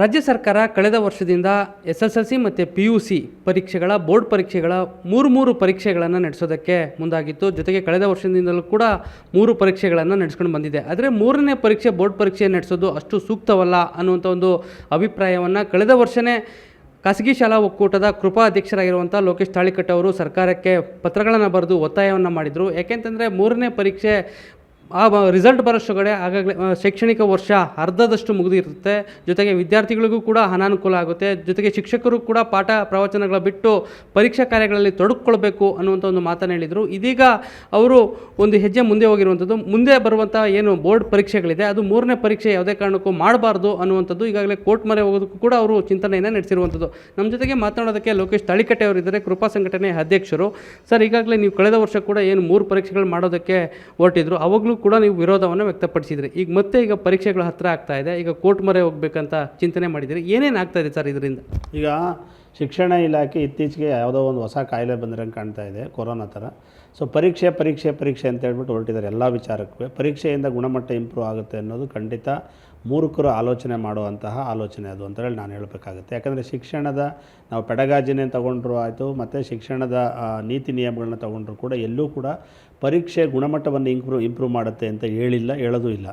ರಾಜ್ಯ ಸರ್ಕಾರ ಕಳೆದ ವರ್ಷದಿಂದ ಎಸ್ ಎಸ್ ಎಲ್ ಸಿ ಮತ್ತು ಪಿ ಯು ಸಿ ಪರೀಕ್ಷೆಗಳ, ಬೋರ್ಡ್ ಪರೀಕ್ಷೆಗಳ ಮೂರು ಮೂರು ಪರೀಕ್ಷೆಗಳನ್ನು ನಡೆಸೋದಕ್ಕೆ ಮುಂದಾಗಿತ್ತು. ಜೊತೆಗೆ ಕಳೆದ ವರ್ಷದಿಂದಲೂ ಕೂಡ ಮೂರು ಪರೀಕ್ಷೆಗಳನ್ನು ನಡೆಸ್ಕೊಂಡು ಬಂದಿದೆ. ಆದರೆ ಮೂರನೇ ಪರೀಕ್ಷೆ, ಬೋರ್ಡ್ ಪರೀಕ್ಷೆ ನಡೆಸೋದು ಅಷ್ಟು ಸೂಕ್ತವಲ್ಲ ಅನ್ನುವಂಥ ಒಂದು ಅಭಿಪ್ರಾಯವನ್ನು ಕಳೆದ ವರ್ಷವೇ ಖಾಸಗಿ ಶಾಲಾ ಒಕ್ಕೂಟದ ಕೃಪಾ ಅಧ್ಯಕ್ಷರಾಗಿರುವಂಥ ಲೋಕೇಶ್ ತಾಳಿಕಟ್ಟವರು ಸರ್ಕಾರಕ್ಕೆ ಪತ್ರಗಳನ್ನು ಬರೆದು ಒತ್ತಾಯವನ್ನು ಮಾಡಿದರು. ಯಾಕೆಂತಂದರೆ ಮೂರನೇ ಪರೀಕ್ಷೆ ಆ ರಿಸಲ್ಟ್ ಬರೋಷ್ಟೊಗಡೆ ಆಗಾಗಲೇ ಶೈಕ್ಷಣಿಕ ವರ್ಷ ಅರ್ಧದಷ್ಟು ಮುಗಿದಿರುತ್ತೆ. ಜೊತೆಗೆ ವಿದ್ಯಾರ್ಥಿಗಳಿಗೂ ಕೂಡ ಅನಾನುಕೂಲ ಆಗುತ್ತೆ. ಜೊತೆಗೆ ಶಿಕ್ಷಕರು ಕೂಡ ಪಾಠ ಪ್ರವಚನಗಳ ಬಿಟ್ಟು ಪರೀಕ್ಷಾ ಕಾರ್ಯಗಳಲ್ಲಿ ತೊಡಗಿಕೊಳ್ಬೇಕು ಅನ್ನುವಂಥ ಒಂದು ಮಾತನ್ನು ಹೇಳಿದರು. ಇದೀಗ ಅವರು ಒಂದು ಹೆಜ್ಜೆ ಮುಂದೆ ಹೋಗಿರುವಂಥದ್ದು. ಮುಂದೆ ಬರುವಂಥ ಏನು ಬೋರ್ಡ್ ಪರೀಕ್ಷೆಗಳಿದೆ. ಅದು ಮೂರನೇ ಪರೀಕ್ಷೆ ಯಾವುದೇ ಕಾರಣಕ್ಕೂ ಮಾಡಬಾರ್ದು ಅನ್ನುವಂಥದ್ದು. ಈಗಾಗಲೇ ಕೋರ್ಟ್ ಮರೆ ಹೋಗೋದಕ್ಕೂ ಕೂಡ ಅವರು ಚಿಂತನೆಯನ್ನು ನಡೆಸಿರುವಂಥದ್ದು. ನಮ್ಮ ಜೊತೆಗೆ ಮಾತನಾಡೋದಕ್ಕೆ ಲೋಕೇಶ್ ತಳಿಕಟ್ಟೆ ಅವರಿದ್ದಾರೆ, ಕೃಪಾ ಸಂಘಟನೆ ಅಧ್ಯಕ್ಷರು. ಸರ್, ಈಗಾಗಲೇ ನೀವು ಕಳೆದ ವರ್ಷ ಕೂಡ ಏನು ಮೂರು ಪರೀಕ್ಷೆಗಳು ಮಾಡೋದಕ್ಕೆ ಹೊರಟಿದ್ರು. ಅವಾಗಲೂ ಕೂಡ ನೀವು ವಿರೋಧವನ್ನು ವ್ಯಕ್ತಪಡಿಸಿದ್ರಿ. ಈಗ ಮತ್ತೆ ಈಗ ಪರೀಕ್ಷೆಗಳು ಹತ್ತಿರ ಆಗ್ತಾ ಇದೆ. ಈಗ ಕೋರ್ಟ್ ಮೊರೆ ಹೋಗ್ಬೇಕಂತ ಚಿಂತನೆ ಮಾಡಿದ್ದೀರಿ. ಏನೇನು ಆಗ್ತಾ ಇದೆ ಸರ್ ಇದರಿಂದ? ಈಗ ಶಿಕ್ಷಣ ಇಲಾಖೆ ಇತ್ತೀಚೆಗೆ ಯಾವುದೋ ಒಂದು ಹೊಸ ಕಾಯಿಲೆ ಬಂದಿರಂಗೆ ಕಾಣ್ತಾ ಇದೆ ಕೊರೋನಾ ಥರ. ಸೊ ಪರೀಕ್ಷೆ ಪರೀಕ್ಷೆ ಪರೀಕ್ಷೆ ಅಂತ ಹೇಳ್ಬಿಟ್ಟು ಹೊರಟಿದ್ದಾರೆ ಎಲ್ಲ ವಿಚಾರಕ್ಕೂ. ಪರೀಕ್ಷೆಯಿಂದ ಗುಣಮಟ್ಟ ಇಂಪ್ರೂವ್ ಆಗುತ್ತೆ ಅನ್ನೋದು ಖಂಡಿತ ಮೂರ್ಖರು ಆಲೋಚನೆ ಮಾಡುವಂತಹ ಆಲೋಚನೆ ಅದು ಅಂತೇಳಿ ನಾನು ಹೇಳಬೇಕಾಗುತ್ತೆ. ಯಾಕಂದರೆ ಶಿಕ್ಷಣದ ನಾವು ಪೆಡಗಾಜಿನೇ ತಗೊಂಡ್ರು ಆಯಿತು, ಮತ್ತು ಶಿಕ್ಷಣದ ನೀತಿ ನಿಯಮಗಳನ್ನ ತಗೊಂಡ್ರು ಕೂಡ ಎಲ್ಲೂ ಕೂಡ ಪರೀಕ್ಷೆ ಗುಣಮಟ್ಟವನ್ನು ಇಂಪ್ರೂವ್ ಇಂಪ್ರೂವ್ ಮಾಡುತ್ತೆ ಅಂತ ಹೇಳಿಲ್ಲ, ಹೇಳೋದೂ ಇಲ್ಲ.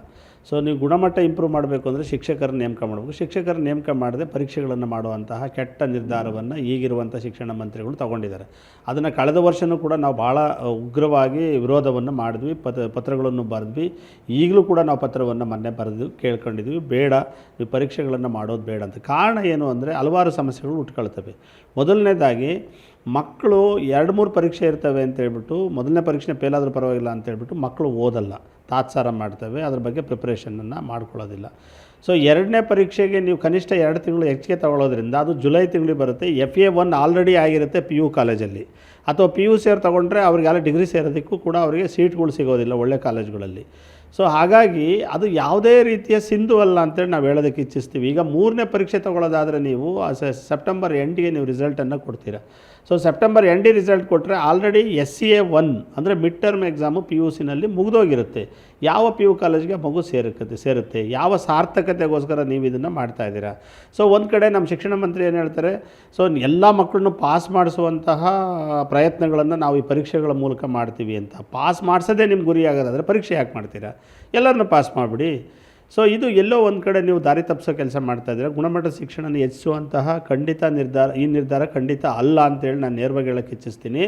ಸೊ ನೀವು ಗುಣಮಟ್ಟ ಇಂಪ್ರೂವ್ ಮಾಡಬೇಕು ಅಂದರೆ ಶಿಕ್ಷಕರ ನೇಮಕ ಮಾಡಬೇಕು. ಶಿಕ್ಷಕರ ನೇಮಕ ಮಾಡದೆ ಪರೀಕ್ಷೆಗಳನ್ನು ಮಾಡುವಂತಹ ಕೆಟ್ಟ ನಿರ್ಧಾರವನ್ನು ಈಗಿರುವಂಥ ಶಿಕ್ಷಣ ಮಂತ್ರಿಗಳು ತಗೊಂಡಿದ್ದಾರೆ. ಅದನ್ನು ಕಳೆದ ವರ್ಷವೂ ಕೂಡ ನಾವು ಭಾಳ ಉಗ್ರವಾಗಿ ವಿರೋಧವನ್ನು ಮಾಡಿದ್ವಿ. ಪತ್ರ ಪತ್ರಗಳನ್ನು ಬರೆದ್ವಿ. ಈಗಲೂ ಕೂಡ ನಾವು ಪತ್ರವನ್ನು ಮೊನ್ನೆ ಬರೆದು ಕೇಳ್ಕೊಂಡಿದ್ವಿ. ಬೇಡ, ನೀವು ಪರೀಕ್ಷೆಗಳನ್ನು ಮಾಡೋದು ಬೇಡ ಅಂತ. ಕಾರಣ ಏನು ಅಂದರೆ ಹಲವಾರು ಸಮಸ್ಯೆಗಳು ಉಟ್ಕೊಳ್ತವೆ. ಮೊದಲನೇದಾಗಿ ಮಕ್ಕಳು ಎರಡು ಮೂರು ಪರೀಕ್ಷೆ ಇರ್ತವೆ ಅಂತ ಹೇಳ್ಬಿಟ್ಟು, ಮೊದಲನೇ ಪರೀಕ್ಷೆ ಫೇಲ್ ಆದರೂ ಪರವಾಗಿಲ್ಲ ಅಂತ ಹೇಳ್ಬಿಟ್ಟು ಮಕ್ಕಳು ಓದಲ್ಲ. ತಾತ್ಸಾರ ಮಾಡ್ತವೆ, ಅದ್ರ ಬಗ್ಗೆ ಪ್ರಿಪ್ರೇಷನನ್ನು ಮಾಡ್ಕೊಳ್ಳೋದಿಲ್ಲ. ಸೊ ಎರಡನೇ ಪರೀಕ್ಷೆಗೆ ನೀವು ಕನಿಷ್ಠ ಎರಡು ತಿಂಗಳು ಹೆಚ್ಚಿಗೆ ತಗೊಳ್ಳೋದ್ರಿಂದ ಅದು ಜುಲೈ ತಿಂಗಳಿಗೆ ಬರುತ್ತೆ. ಎಫ್ ಎ ಒನ್ ಆಲ್ರೆಡಿ ಆಗಿರುತ್ತೆ ಪಿ ಯು ಕಾಲೇಜಲ್ಲಿ ಅಥವಾ ಪಿ ಯು ಸೇರ್ ತೊಗೊಂಡ್ರೆ ಅವ್ರಿಗೆಲ್ಲ ಡಿಗ್ರಿ ಸೇರೋದಕ್ಕೂ ಕೂಡ ಅವರಿಗೆ ಸೀಟ್ಗಳು ಸಿಗೋದಿಲ್ಲ ಒಳ್ಳೆ ಕಾಲೇಜ್ಗಳಲ್ಲಿ ಸೊ ಹಾಗಾಗಿ ಅದು ಯಾವುದೇ ರೀತಿಯ ಸಿಂಧು ಅಲ್ಲ ಅಂತೇಳಿ ನಾವು ಹೇಳೋದಕ್ಕೆ ಇಚ್ಛಿಸ್ತೀವಿ. ಈಗ ಮೂರನೇ ಪರೀಕ್ಷೆ ತೊಗೊಳ್ಳೋದಾದರೆ ನೀವು ಸೆಪ್ಟೆಂಬರ್ ಎಂಡಿಗೆ ನೀವು ರಿಸಲ್ಟನ್ನು ಕೊಡ್ತೀರಾ. ಸೊ ಸೆಪ್ಟೆಂಬರ್ ಎಂಡಿ ರಿಸಲ್ಟ್ ಕೊಟ್ಟರೆ already S C A one ಅಂದರೆ mid term exam P U ಸಿನಲ್ಲಿ ಮುಗಿದೋಗಿರುತ್ತೆ. ಯಾವ ಪಿ ಯು ಕಾಲೇಜ್ಗೆ ಮಗು ಸೇರುತ್ತೆ ಸೇರುತ್ತೆ? ಯಾವ ಸಾರ್ಥಕತೆಗೋಸ್ಕರ ನೀವು ಇದನ್ನು ಮಾಡ್ತಾ ಇದ್ದೀರಾ? ಸೊ ಒಂದು ಕಡೆ ನಮ್ಮ ಶಿಕ್ಷಣ ಮಂತ್ರಿ ಏನು ಹೇಳ್ತಾರೆ? ಸೊ ಎಲ್ಲ ಮಕ್ಕಳನ್ನು ಪಾಸ್ ಮಾಡಿಸುವಂತಹ ಪ್ರಯತ್ನಗಳನ್ನು ನಾವು ಈ ಪರೀಕ್ಷೆಗಳ ಮೂಲಕ ಮಾಡ್ತೀವಿ ಅಂತ. ಪಾಸ್ ಮಾಡಿಸೋದೇ ನಿಮ್ಮ ಗುರಿ ಆಗೋದಾದರೆ ಪರೀಕ್ಷೆ ಯಾಕೆ ಮಾಡ್ತೀರಾ? ಎಲ್ಲರನ್ನೂ ಪಾಸ್ ಮಾಡಿಬಿಡಿ. ಸೊ ಇದು ಎಲ್ಲೋ ಒಂದು ಕಡೆ ನೀವು ದಾರಿ ತಪ್ಪಿಸೋ ಕೆಲಸ ಮಾಡ್ತಾ ಇದ್ದೀರಾ? ಗುಣಮಟ್ಟದ ಶಿಕ್ಷಣ ಹೆಚ್ಚಿಸುವಂತಹ ಖಂಡಿತ ನಿರ್ಧಾರ, ಈ ನಿರ್ಧಾರ ಖಂಡಿತ ಅಲ್ಲ ಅಂತೇಳಿ ನಾನು ನೇರವಾಗಿ ಹೇಳಕ್ಕೆ ಇಚ್ಛಿಸ್ತೀನಿ.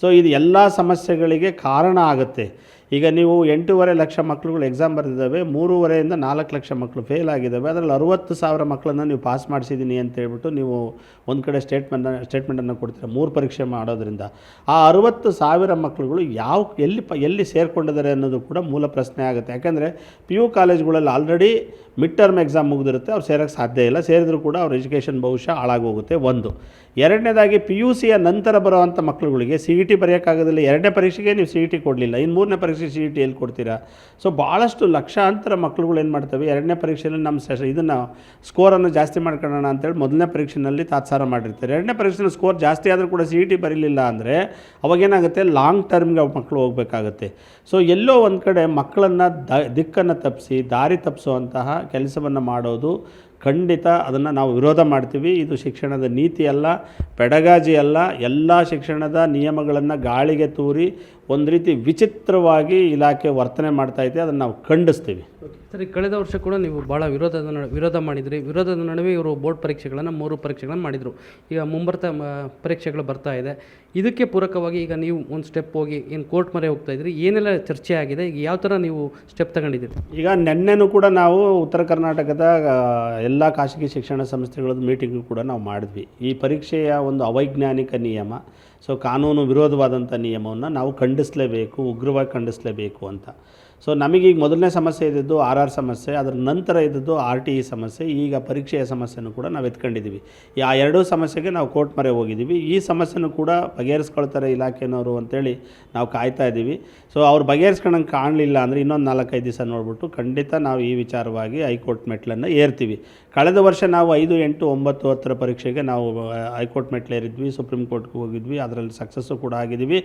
ಸೊ ಇದು ಎಲ್ಲ ಸಮಸ್ಯೆಗಳಿಗೆ ಕಾರಣ ಆಗುತ್ತೆ. ಈಗ ನೀವು ಎಂಟೂವರೆ ಲಕ್ಷ ಮಕ್ಕಳುಗಳು ಎಕ್ಸಾಮ್ ಬರೆದಿದ್ದಾವೆ, ಮೂರುವರೆಯಿಂದ ನಾಲ್ಕು ಲಕ್ಷ ಮಕ್ಕಳು ಫೇಲ್ ಆಗಿದ್ದಾವೆ, ಅದರಲ್ಲಿ ಅರುವತ್ತು ಸಾವಿರ ಮಕ್ಕಳನ್ನು ನೀವು ಪಾಸ್ ಮಾಡಿಸಿದ್ದೀನಿ ಅಂತ ಹೇಳ್ಬಿಟ್ಟು ನೀವು ಒಂದು ಕಡೆ ಸ್ಟೇಟ್ಮೆಂಟ್ ಸ್ಟೇಟ್ಮೆಂಟನ್ನು ಕೊಡ್ತೀರಾ? ಮೂರು ಪರೀಕ್ಷೆ ಮಾಡೋದ್ರಿಂದ. ಆ ಅರುವತ್ತು ಸಾವಿರ ಮಕ್ಕಳುಗಳು ಯಾವ, ಎಲ್ಲಿ ಪ, ಎಲ್ಲಿ ಸೇರಿಕೊಂಡಿದ್ದಾರೆ ಅನ್ನೋದು ಕೂಡ ಮೂಲ ಪ್ರಶ್ನೆ ಆಗುತ್ತೆ. ಯಾಕೆಂದರೆ ಪಿ ಯು ಕಾಲೇಜ್ಗಳಲ್ಲಿ ಆಲ್ರೆಡಿ ಮಿಡ್ ಟರ್ಮ್ ಎಕ್ಸಾಮ್ ಮುಗಿದಿರುತ್ತೆ, ಅವ್ರು ಸೇರೋಕ್ಕೆ ಸಾಧ್ಯ ಇಲ್ಲ. ಸೇರಿದ್ರು ಕೂಡ ಅವ್ರ ಎಜುಕೇಷನ್ ಬಹುಶಃ ಹಾಳಾಗೋಗುತ್ತೆ. ಒಂದು. ಎರಡನೇದಾಗಿ ಪಿ ಯು ಸಿಯ ನಂತರ ಬರುವಂಥ ಮಕ್ಕಳುಗಳಿಗೆ ಸಿ ಇ ಟಿ ಬರೆಯೋಕ್ಕಾಗೋದಿಲ್ಲ. ಎರಡನೇ ಪರೀಕ್ಷೆಗೆ ನೀವು ಸಿ ಇ ಟಿ ಕೊಡಲಿಲ್ಲ. ಇನ್ನು ಮೂರನೇ ಪರೀಕ್ಷೆ ಟಿ ಎಲ್ಲಿ ಕೊಡ್ತೀರಾ? ಸೊ ಭಾಳಷ್ಟು ಲಕ್ಷಾಂತರ ಮಕ್ಳುಗಳು ಏನು ಮಾಡ್ತವೆ? ಎರಡನೇ ಪರೀಕ್ಷೆಯಲ್ಲಿ ನಮ್ಮ ಸೆಷ, ಇದನ್ನು ಸ್ಕೋರನ್ನು ಜಾಸ್ತಿ ಮಾಡ್ಕೊಳ್ಳೋಣ ಅಂತೇಳಿ ಮೊದಲನೇ ಪರೀಕ್ಷೆಯಲ್ಲಿ ತಾತ್ಸಾರ ಮಾಡಿರ್ತಾರೆ. ಎರಡನೇ ಪರೀಕ್ಷೆಯಲ್ಲಿ ಸ್ಕೋರ್ ಜಾಸ್ತಿ ಆದರೂ ಕೂಡ ಸಿ ಇ ಟಿ ಬರೀಲಿಲ್ಲ ಅಂದರೆ ಅವಾಗೇನಾಗುತ್ತೆ ಲಾಂಗ್ ಟರ್ಮ್ಗೆ ಮಕ್ಕಳು ಹೋಗಬೇಕಾಗುತ್ತೆ. ಸೊ ಎಲ್ಲೋ ಒಂದು ಕಡೆ ಮಕ್ಕಳನ್ನು ದ, ದಿಕ್ಕನ್ನು ತಪ್ಪಿಸಿ ದಾರಿ ತಪ್ಪಿಸುವಂತಹ ಕೆಲಸವನ್ನು ಮಾಡೋದು ಖಂಡಿತ ಅದನ್ನು ನಾವು ವಿರೋಧ ಮಾಡ್ತೀವಿ. ಇದು ಶಿಕ್ಷಣದ ನೀತಿ ಅಲ್ಲ, ಪೆಡಗಾಜಿ ಅಲ್ಲ. ಎಲ್ಲ ಶಿಕ್ಷಣದ ನಿಯಮಗಳನ್ನು ಗಾಳಿಗೆ ತೂರಿ ಒಂದು ರೀತಿ ವಿಚಿತ್ರವಾಗಿ ಇಲಾಖೆ ವರ್ತನೆ ಮಾಡ್ತಾ ಇದೆ ಅದನ್ನು ನಾವು ಖಂಡಿಸ್ತೀವಿ. ಸರಿ ಕಳೆದ ವರ್ಷ ಕೂಡ ನೀವು ಭಾಳ ವಿರೋಧದ ವಿರೋಧ ಮಾಡಿದ್ರಿ. ವಿರೋಧದ ನಡುವೆ ಇವರು ಬೋರ್ಡ್ ಪರೀಕ್ಷೆಗಳನ್ನು ಮೂರು ಪರೀಕ್ಷೆಗಳನ್ನು ಮಾಡಿದರು. ಈಗ ಮುಂಬರ್ತ ಪರೀಕ್ಷೆಗಳು ಬರ್ತಾ ಇದೆ. ಇದಕ್ಕೆ ಪೂರಕವಾಗಿ ಈಗ ನೀವು ಒಂದು ಸ್ಟೆಪ್ ಹೋಗಿ ಏನು ಕೋರ್ಟ್ ಮರೆ ಹೋಗ್ತಾ ಇದ್ರಿ? ಏನೆಲ್ಲ ಚರ್ಚೆ ಆಗಿದೆ? ಈಗ ಯಾವ ಥರ ನೀವು ಸ್ಟೆಪ್ ತಗೊಂಡಿದ್ದೀರಿ? ಈಗ ನಿನ್ನೆನೂ ಕೂಡ ನಾವು ಉತ್ತರ ಕರ್ನಾಟಕದ ಎಲ್ಲ ಖಾಸಗಿ ಶಿಕ್ಷಣ ಸಂಸ್ಥೆಗಳದ್ದು ಮೀಟಿಂಗು ಕೂಡ ನಾವು ಮಾಡಿದ್ವಿ. ಈ ಪರೀಕ್ಷೆಯ ಒಂದು ಅವೈಜ್ಞಾನಿಕ ನಿಯಮ ಸೊ ಕಾನೂನು ವಿರೋಧವಾದಂಥ ನಿಯಮವನ್ನು ನಾವು ಖಂಡಿಸಲೇಬೇಕು ಉಗ್ರವಾಗಿ ಖಂಡಿಸಲೇಬೇಕು ಅಂತ. ಸೊ ನಮಗೀಗ ಮೊದಲನೇ ಸಮಸ್ಯೆ ಇದ್ದಿದ್ದು ಆರ್ ಆರ್ ಸಮಸ್ಯೆ, ಅದರ ನಂತರ ಇದ್ದದ್ದು ಆರ್ ಟಿ ಇ ಸಮಸ್ಯೆ, ಈಗ ಪರೀಕ್ಷೆಯ ಸಮಸ್ಯೆನೂ ಕೂಡ ನಾವು ಎತ್ಕೊಂಡಿದ್ದೀವಿ ಆ ಎರಡೂ ಸಮಸ್ಯೆಗೆ ನಾವು ಕೋರ್ಟ್ ಮರೆ ಹೋಗಿದ್ದೀವಿ ಈ ಸಮಸ್ಯೆನೂ ಕೂಡ ಬಗೆಹರಿಸ್ಕೊಳ್ತಾರೆ ಇಲಾಖೆನವರು ಅಂತೇಳಿ ನಾವು ಕಾಯ್ತಾ ಇದ್ದೀವಿ ಸೊ ಅವ್ರು ಬಗೆಹರಿಸ್ಕೊಳಂಗೆ ಕಾಣಲಿಲ್ಲ ಅಂದರೆ ಇನ್ನೊಂದು ನಾಲ್ಕೈದು ದಿವಸ ನೋಡ್ಬಿಟ್ಟು ಖಂಡಿತ ನಾವು ಈ ವಿಚಾರವಾಗಿ ಹೈಕೋರ್ಟ್ ಮೆಟ್ಲನ್ನು ಏರ್ತೀವಿ. ಕಳೆದ ವರ್ಷ ನಾವು ಐದು, ಎಂಟು, ಒಂಬತ್ತು, ಹತ್ತರ ಪರೀಕ್ಷೆಗೆ ನಾವು ಹೈಕೋರ್ಟ್ ಹೈಕೋರ್ಟ್ ಮೆಟ್ಲೇರಿದ್ವಿ ಸುಪ್ರೀಂ ಕೋರ್ಟ್ಗೆ ಹೋಗಿದ್ವಿ, ಅದರಲ್ಲಿ ಸಕ್ಸಸ್ಸು ಕೂಡ ಆಗಿದ್ದೀವಿ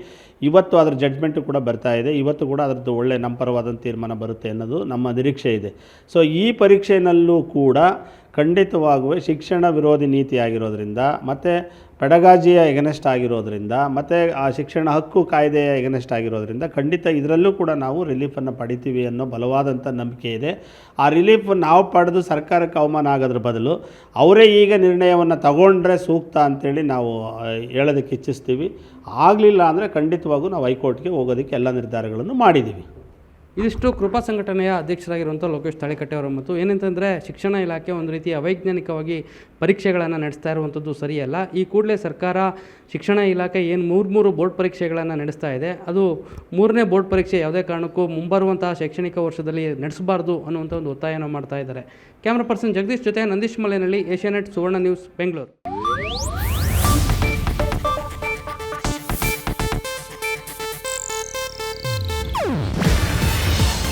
ಇವತ್ತು ಅದರ ಜಡ್ಜ್ಮೆಂಟು ಕೂಡ ಬರ್ತಾ ಇದೆ. ಇವತ್ತು ಕೂಡ ಅದರದ್ದು ಒಳ್ಳೆ ನಮ್ಮ ಪರವಾದಂಥ ತೀರ್ಮಾನ ಬರುತ್ತೆ ಅನ್ನೋದು ನಮ್ಮ ನಿರೀಕ್ಷೆ ಇದೆ. ಸೊ ಈ ಪರೀಕ್ಷೆಯಲ್ಲೂ ಕೂಡ ಖಂಡಿತವಾಗುವ ಶಿಕ್ಷಣ ವಿರೋಧಿ ನೀತಿ ಆಗಿರೋದ್ರಿಂದ, ಮತ್ತು ಪೆಡಗಾಜಿಯ ಎಗನೆಸ್ಟ್ ಆಗಿರೋದ್ರಿಂದ, ಮತ್ತು ಆ ಶಿಕ್ಷಣ ಹಕ್ಕು ಕಾಯ್ದೆಯ ಎಗನೆಸ್ಟ್ ಆಗಿರೋದ್ರಿಂದ ಖಂಡಿತ ಇದರಲ್ಲೂ ಕೂಡ ನಾವು ರಿಲೀಫನ್ನು ಪಡಿತೀವಿ ಅನ್ನೋ ಬಲವಾದಂಥ ನಂಬಿಕೆ ಇದೆ. ಆ ರಿಲೀಫ್ ನಾವು ಪಡೆದು ಸರ್ಕಾರಕ್ಕೆ ಅವಮಾನ ಆಗೋದ್ರ ಬದಲು ಅವರೇ ಈಗ ನಿರ್ಣಯವನ್ನು ತಗೊಂಡ್ರೆ ಸೂಕ್ತ ಅಂತೇಳಿ ನಾವು ಹೇಳೋದಕ್ಕೆ ಇಚ್ಛಿಸ್ತೀವಿ. ಆಗಲಿಲ್ಲ ಅಂದರೆ ಖಂಡಿತವಾಗೂ ನಾವು ಹೈಕೋರ್ಟ್ಗೆ ಹೋಗೋದಕ್ಕೆ ಎಲ್ಲ ನಿರ್ಧಾರಗಳನ್ನು ಮಾಡಿದ್ದೀವಿ. ಇದಿಷ್ಟು ಕೃಪಾ ಸಂಘಟನೆಯ ಅಧ್ಯಕ್ಷರಾಗಿರುವಂಥ ಲೋಕೇಶ್ ತಾಳಿಕಟ್ಟೆ ಅವರು ಮತ್ತು ಏನಂತಂದರೆ ಶಿಕ್ಷಣ ಇಲಾಖೆ ಒಂದು ರೀತಿ ಅವೈಜ್ಞಾನಿಕವಾಗಿ ಪರೀಕ್ಷೆಗಳನ್ನು ನಡೆಸ್ತಾ ಇರುವಂಥದ್ದು ಸರಿಯಲ್ಲ. ಈ ಕೂಡಲೇ ಸರ್ಕಾರ ಶಿಕ್ಷಣ ಇಲಾಖೆ ಏನು ಮೂರು ಮೂರು ಬೋರ್ಡ್ ಪರೀಕ್ಷೆಗಳನ್ನು ನಡೆಸ್ತಾ ಇದೆ. ಅದು ಮೂರನೇ ಬೋರ್ಡ್ ಪರೀಕ್ಷೆ ಯಾವುದೇ ಕಾರಣಕ್ಕೂ ಮುಂಬರುವಂತಹ ಶೈಕ್ಷಣಿಕ ವರ್ಷದಲ್ಲಿ ನಡೆಸಬಾರ್ದು ಅನ್ನುವಂಥ ಒಂದು ಒತ್ತಾಯವನ್ನು ಮಾಡ್ತಾ ಇದ್ದಾರೆ. ಕ್ಯಾಮ್ರಾ ಪರ್ಸನ್ ಜಗದೀಶ್ ಜೊತೆ ನಂದೀಶ್ ಮಲೆಯಲ್ಲಿ ಏಷ್ಯಾನೆಟ್ ಸುವರ್ಣ ನ್ಯೂಸ್, ಬೆಂಗಳೂರು.